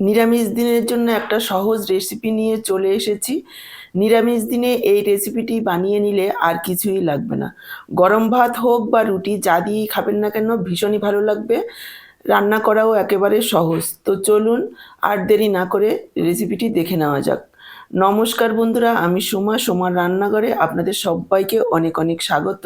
নিরামিষ দিনের জন্য একটা সহজ রেসিপি নিয়ে চলে এসেছি। নিরামিষ দিনে এই রেসিপিটি বানিয়ে নিলে আর কিছুই লাগবে না। গরম ভাত হোক বা রুটি, যা দিয়েই খাবেন না কেন ভীষণই ভালো লাগবে। রান্না করাও একেবারে সহজ। তো চলুন আর দেরি না করে রেসিপিটি দেখে নেওয়া যাক। নমস্কার বন্ধুরা, আমি সোমা, সোমার রান্নাঘরে আপনাদের সবাইকে অনেক অনেক স্বাগত।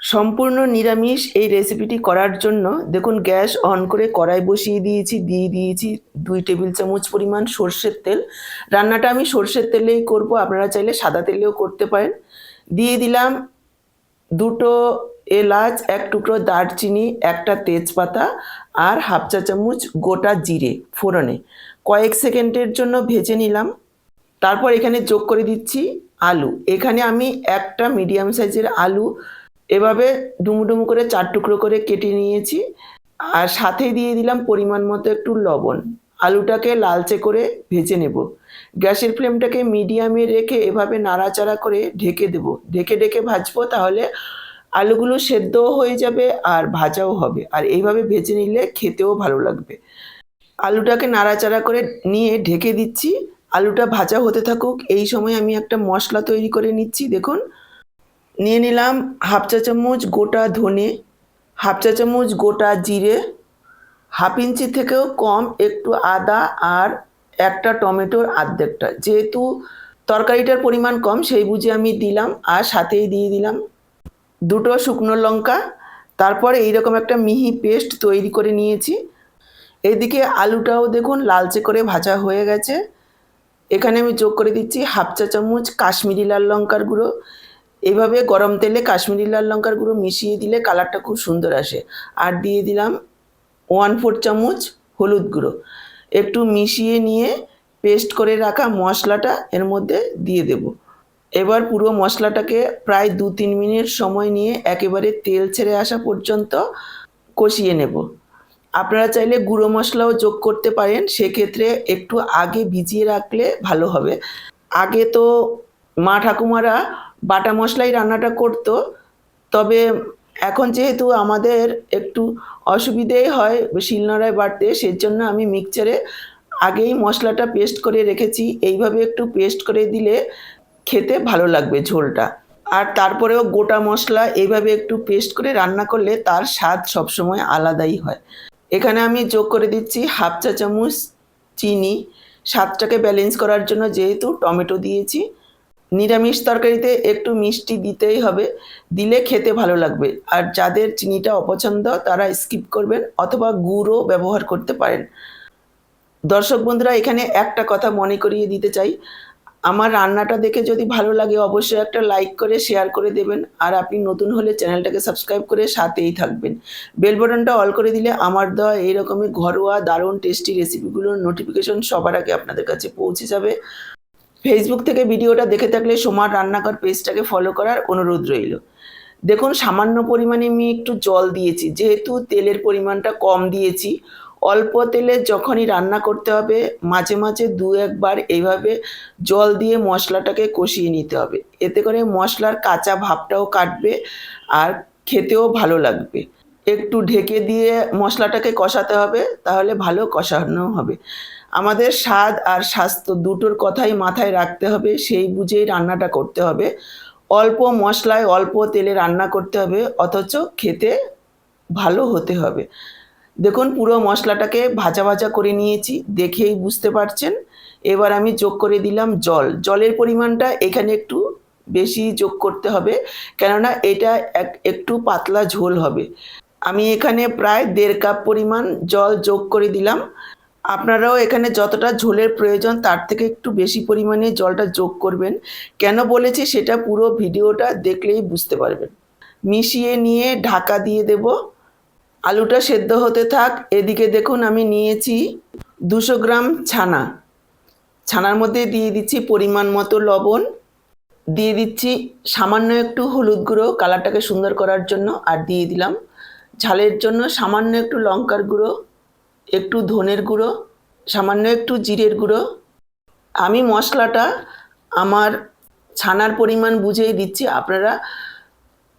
সম্পূর্ণ নিরামিষ এই রেসিপিটি করার জন্য দেখুন গ্যাস অন করে কড়াই বসিয়ে দিয়েছি, দিয়ে দিয়েছি দুই টেবিল চামচ পরিমাণ সর্ষের তেল। রান্নাটা আমি সর্ষের তেলেই করব, আপনারা চাইলে সাদা তেলেও করতে পারেন। দিয়ে দিলাম দুটো এলাচ, এক টুকরো দারচিনি, একটা তেজপাতা আর হাফ চা চামচ গোটা জিরে ফোড়নে। কয়েক সেকেন্ডের জন্য ভেজে নিলাম। তারপর এখানে যোগ করে দিচ্ছি আলু। এখানে আমি একটা মিডিয়াম সাইজের আলু এভাবে ডুমু ডুমু করে চার টুকরো করে কেটে নিয়েছি। আর সাথে দিয়ে দিলাম পরিমাণ মতো একটু লবণ। আলুটাকে লালচে করে ভেজে নেব। গ্যাসের ফ্লেমটাকে মিডিয়ামে রেখে এভাবে নাড়াচাড়া করে ঢেকে দেব। ঢেকে ঢেকে ভাজবো তাহলে আলুগুলো সেদ্ধও হয়ে যাবে আর ভাজাও হবে। আর এইভাবে ভেজে নিলে খেতেও ভালো লাগবে। আলুটাকে নাড়াচাড়া করে নিয়ে ঢেকে দিচ্ছি। আলুটা ভাজা হতে থাকুক, এই সময় আমি একটা মশলা তৈরি করে নিচ্ছি, দেখুন। নিয়ে নিলাম হাফ চা চামচ গোটা ধনে, হাফ চা চামচ গোটা জিরে, হাফ ইঞ্চি থেকেও কম একটু আদা আর একটা টমেটোর আর্ধেকটা। যেহেতু তরকারিটার পরিমাণ কম, সেই বুঝে আমি দিলাম আর সাথেই দিয়ে দিলাম দুটো শুকনো লঙ্কা। তারপর এইরকম একটা মিহি পেস্ট তৈরি করে নিয়েছি। এদিকে আলুটাও দেখুন লালচে করে ভাজা হয়ে গেছে। এখানে আমি যোগ করে দিচ্ছি হাফ চা চামচ কাশ্মীরি লাল লঙ্কার গুঁড়ো। এইভাবে গরম তেলে কাশ্মীরি লাল লঙ্কার গুঁড়ো মিশিয়ে দিলে কালারটা খুব সুন্দর আসে। আর দিয়ে দিলাম ওয়ান ফোর চামচ হলুদ গুঁড়ো। একটু মিশিয়ে নিয়ে পেস্ট করে রাখা মশলাটা এর মধ্যে দিয়ে দেব। এবার পুরো মশলাটাকে প্রায় দু তিন মিনিট সময় নিয়ে একেবারে তেল ছেড়ে আসা পর্যন্ত কষিয়ে নেব। আপনারা চাইলে গুঁড়ো মশলাও যোগ করতে পারেন, সেক্ষেত্রে একটু আগে ভিজিয়ে রাখলে ভালো হবে। আগে তো মা ঠাকুমারা বাটা মশলাই রান্নাটা করতো। তবে এখন যেহেতু আমাদের একটু অসুবিধেই হয় শিলনোড়ায় বাটতে সেজন্য আমি মিক্সচারে আগেই মশলাটা পেস্ট করে রেখেছি। এইভাবে একটু পেস্ট করে দিলে খেতে ভালো লাগবে ঝোলটা। আর তারপরেও গোটা মশলা এইভাবে একটু পেস্ট করে রান্না করলে তার স্বাদ সবসময় আলাদাই হয়। এখানে আমি যোগ করে দিচ্ছি হাফ চা চামচ চিনি। স্বাদটাকে ব্যালেন্স করার জন্য যেহেতু টমেটো দিয়েছি নিরামিষ তরকারিতে একটু মিষ্টি দিতেই হবে। দিলে খেতে ভালো লাগবে। আর যাদের চিনিটা অপছন্দ, তারা স্কিপ করবেন অথবা গুড়ও ব্যবহার করতে পারেন। দর্শক বন্ধুরা, এখানে একটা কথা মনে করিয়ে দিতে চাই। আমার রান্নাটা দেখে যদি ভালো লাগে, অবশ্যই একটা লাইক করে শেয়ার করে দেবেন। আর আপনি নতুন হলে চ্যানেলটাকে সাবস্ক্রাইব করে সাথেই থাকবেন। বেল বাটনটা অল করে দিলে আমার দেওয়া এইরকমই ঘরোয়া, দারুণ টেস্টি রেসিপিগুলোর নোটিফিকেশন সবার আগে আপনাদের কাছে পৌঁছে যাবে। ফেসবুক থেকে ভিডিওটা দেখে থাকলে সোমার রান্নাঘর পেজটাকে ফলো করার অনুরোধ রইল। দেখুন, সামান্য পরিমাণে আমি একটু জল দিয়েছি। যেহেতু তেলের পরিমাণটা কম দিয়েছি, অল্প তেলে যখনই রান্না করতে হবে, মাঝে মাঝে দু একবার এইভাবে জল দিয়ে মশলাটাকে কষিয়ে নিতে হবে। এতে করে মশলার কাঁচা ভাবটাও কাটবে আর খেতেও ভালো লাগবে। একটু ঢেকে দিয়ে মশলাটাকে কষাতে হবে, তাহলে ভালো কষানো হবে। আমাদের স্বাদ আর স্বাস্থ্য দুটোর কথাই মাথায় রাখতে হবে, সেই বুঝেই রান্নাটা করতে হবে। অল্প মশলায় অল্প তেলে রান্না করতে হবে, অথচ খেতে ভালো হতে হবে। দেখুন, পুরো মশলাটাকে ভাজা ভাজা করে নিয়েছি, দেখেই বুঝতে পারছেন। এবার আমি যোগ করে দিলাম জল। জলের পরিমাণটা এখানে একটু বেশি যোগ করতে হবে, কেননা এটা এক, একটু পাতলা ঝোল হবে। আমি এখানে প্রায় দেড় কাপ পরিমাণ জল যোগ করে দিলাম। আপনারাও এখানে যতটা ঝোলের প্রয়োজন, তার থেকে একটু বেশি পরিমাণে জলটা যোগ করবেন। কেন বলেছি সেটা পুরো ভিডিওটা দেখলেই বুঝতে পারবেন। মিশিয়ে নিয়ে ঢাকা দিয়ে দেব। আলুটা সেদ্ধ হতে থাক। এদিকে দেখুন আমি নিয়েছি দুশো গ্রাম ছানা। ছানার মধ্যে দিয়ে দিচ্ছি পরিমাণ মতো লবণ। দিয়ে দিচ্ছি সামান্য একটু হলুদ গুঁড়ো কালারটাকে সুন্দর করার জন্য। আর দিয়ে দিলাম ঝালের জন্য সামান্য একটু লঙ্কার গুঁড়ো। একটু ধনের গুঁড়ো, সামান্য একটু জিরের গুঁড়ো। আমি মশলাটা আমার ছানার পরিমাণ বুঝেই দিচ্ছি। আপনারা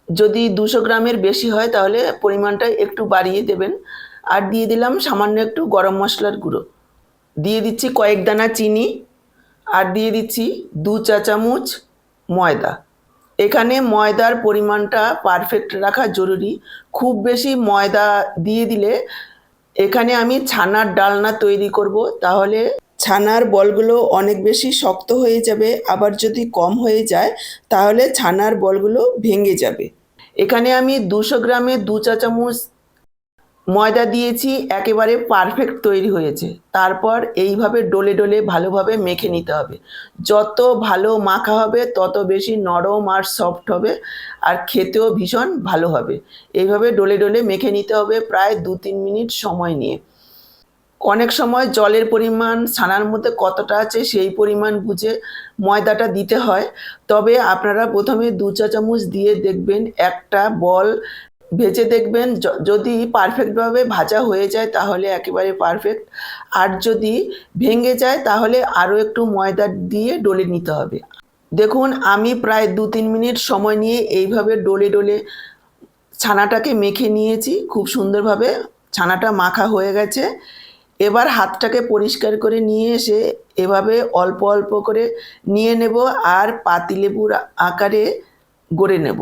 যদি দুশো গ্রামের বেশি হয় তাহলে পরিমাণটা একটু বাড়িয়ে দেবেন। আর দিয়ে দিলাম সামান্য একটু গরম মশলার গুঁড়ো। দিয়ে দিচ্ছি কয়েক দানা চিনি আর দিয়ে দিচ্ছি দু চা চামচ ময়দা। এখানে ময়দার পরিমাণটা পারফেক্ট রাখা জরুরি। খুব বেশি ময়দা দিয়ে দিলে এখানে আমি ছানার ডালনা তৈরি করব, তাহলে ছানার বলগুলো অনেক বেশি শক্ত হয়ে যাবে, আবার যদি কম হয়ে যায়, তাহলে ছানার বলগুলো ভেঙে যাবে। এখানে আমি দুশো গ্রামে দু চা চামচ ময়দা দিয়েছি, একেবারে পারফেক্ট তৈরি হয়েছে। তারপর এইভাবে ডলে ডলে ভালোভাবে মেখে নিতে হবে। যত ভালো মাখা হবে, তত বেশি নরম আর সফট হবে আর খেতেও ভীষণ ভালো হবে। এইভাবে ডলে ডলে মেখে নিতে হবে প্রায় দু তিন মিনিট সময় নিয়ে। অনেক সময় জলের পরিমাণ, ছানার মধ্যে কতটা আছে সেই পরিমাণ বুঝে ময়দাটা দিতে হয়। তবে আপনারা প্রথমে দু চা চামচ দিয়ে দেখবেন একটা বল ভেজে দেখবেন যদি পারফেক্টভাবে ভাজা হয়ে যায় তাহলে একেবারে পারফেক্ট আর যদি ভেঙে যায় তাহলে আরও একটু ময়দা দিয়ে ডলে নিতে হবে। দেখুন, আমি প্রায় দু তিন মিনিট সময় নিয়ে এইভাবে ডলে ডলে ছানাটাকে মেখে নিয়েছি। খুব সুন্দরভাবে ছানাটা মাখা হয়ে গেছে। এবার হাতটাকে পরিষ্কার করে নিয়ে এসে এভাবে অল্প অল্প করে নিয়ে নেব আর পাতিলেবুর আকারে গড়ে নেব।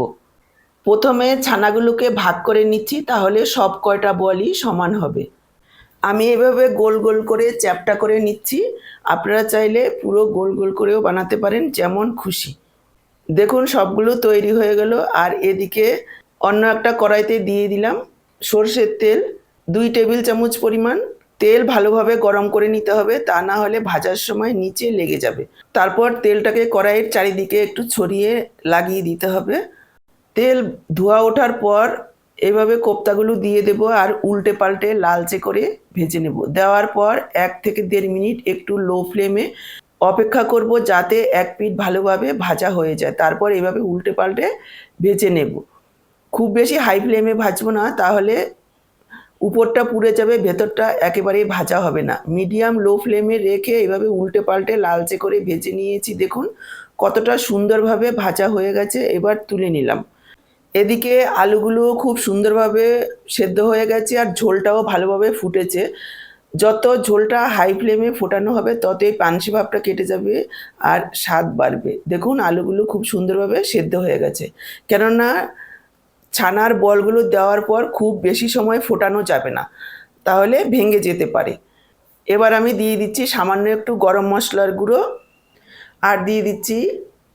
প্রথমে ছানাগুলোকে ভাগ করে নিচ্ছি, তাহলে সব কয়টা বলই সমান হবে। আমি এভাবে গোল গোল করে চ্যাপটা করে নিচ্ছি। আপনারা চাইলে পুরো গোল গোল করেও বানাতে পারেন, যেমন খুশি। দেখুন, সবগুলো তৈরি হয়ে গেল। আর এদিকে অন্য একটা কড়াইতে দিয়ে দিলাম সর্ষের তেল। দুই টেবিল চামচ পরিমাণ। তেল ভালোভাবে গরম করে নিতে হবে, তা না হলে ভাজার সময় নিচে লেগে যাবে। তারপর তেলটাকে কড়াইয়ের চারিদিকে একটু ছড়িয়ে লাগিয়ে দিতে হবে। তেল ধোয়া ওঠার পর এভাবে কোপ্তাগুলো দিয়ে দেবো আর উল্টে পাল্টে লালচে করে ভেজে নেব। দেওয়ার পর এক থেকে দেড় মিনিট একটু লো ফ্লেমে অপেক্ষা করব যাতে এক পিঠ ভালোভাবে ভাজা হয়ে যায়। তারপর এভাবে উল্টে পাল্টে ভেজে নেব। খুব বেশি হাই ফ্লেমে ভাজবো না, তাহলে উপরটা পুড়ে যাবে, ভেতরটা একেবারেই ভাজা হবে না। মিডিয়াম লো ফ্লেমে রেখে এভাবে উল্টে পাল্টে লালচে করে ভেজে নিয়েছি। দেখুন কতটা সুন্দরভাবে ভাজা হয়ে গেছে, এবার তুলে নিলাম। এদিকে আলুগুলো খুব সুন্দরভাবে সেদ্ধ হয়ে গেছে আর ঝোলটাও ভালোভাবে ফুটেছে। যত ঝোলটা হাই ফ্লেমে ফোটানো হবে, ততই পানসি ভাবটা কেটে যাবে আর স্বাদ বাড়বে। দেখুন, আলুগুলো খুব সুন্দরভাবে সেদ্ধ হয়ে গেছে। কেননা ছানার বলগুলো দেওয়ার পর খুব বেশি সময় ফোটানো যাবে না, তাহলে ভেঙে যেতে পারে। এবার আমি দিয়ে দিচ্ছি সামান্য একটু গরম মশলার গুঁড়ো আর দিয়ে দিচ্ছি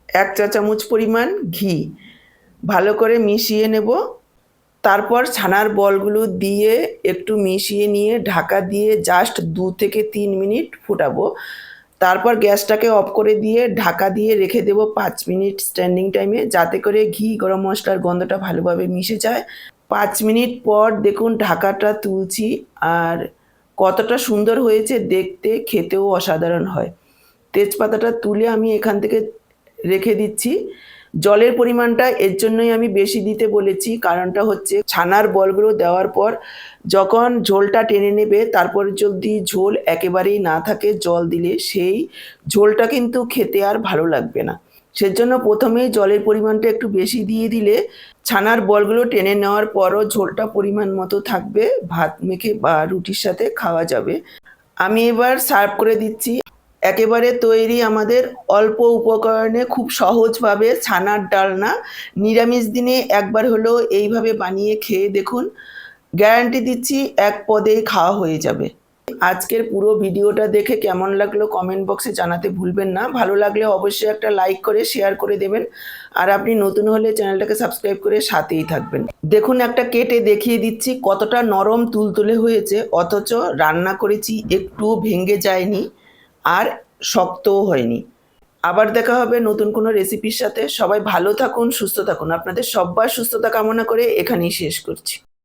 এক চা চামচ পরিমাণ ঘি। ভালো করে মিশিয়ে নেব। তারপর ছানার বলগুলো দিয়ে একটু মিশিয়ে নিয়ে ঢাকা দিয়ে জাস্ট দু থেকে তিন মিনিট ফুটাবো। তারপর গ্যাসটাকে অফ করে দিয়ে ঢাকা দিয়ে রেখে দেব পাঁচ মিনিট স্ট্যান্ডিং টাইমে যাতে করে ঘি, গরম মশলার গন্ধটা ভালোভাবে মিশে যায়। পাঁচ মিনিট পর দেখুন ঢাকাটা তুলছি আর কতটা সুন্দর হয়েছে দেখতে, খেতেও অসাধারণ হয়। তেজপাতাটা তুলে আমি এখান থেকে রেখে দিচ্ছি। জলের পরিমাণটা এর জন্যই আমি বেশি দিতে বলেছি। কারণটা হচ্ছে ছানার বলগুলো দেওয়ার পর যখন ঝোলটা টেনে নেবে, তারপর যদি ঝোল একেবারেই না থাকে জল দিলে, সেই ঝোলটা কিন্তু খেতে আর ভালো লাগবে না। সেজন্য প্রথমেই জলের পরিমাণটা একটু বেশি দিয়ে দিলে ছানার বলগুলো টেনে নেওয়ার পরও ঝোলটা পরিমাণ মতো থাকবে, ভাত মেখে বা রুটির সাথে খাওয়া যাবে। আমি এবার সার্ভ করে দিচ্ছি একেবারে তৈরি আমাদের অল্প উপকরণে খুব সহজভাবে ছানার ডালনা নিরামিষ দিনে একবার হলেও এইভাবে বানিয়ে খেয়ে দেখুন। গ্যারান্টি দিচ্ছি এক পদেই খাওয়া হয়ে যাবে। আজকের পুরো ভিডিওটা দেখে কেমন লাগল কমেন্ট বক্সে জানাতে ভুলবেন না। ভালো লাগলে অবশ্যই একটা লাইক করে, শেয়ার করে দেবেন। আর আপনি নতুন হলে চ্যানেলটাকে সাবস্ক্রাইব করে সাথেই থাকবেন। দেখুন একটা কেটে দেখিয়ে দিচ্ছি কতটা নরম তুলতুলে হয়েছে, অথচ রান্না করেছি একটু ভেঙে যায়নি। আর শক্তও হয়নি। আবার দেখা হবে নতুন কোনো রেসিপির সাথে। সবাই ভালো থাকুন, সুস্থ থাকুন। আপনাদের সব্বার সুস্থতা কামনা করে এখানেই শেষ করছি।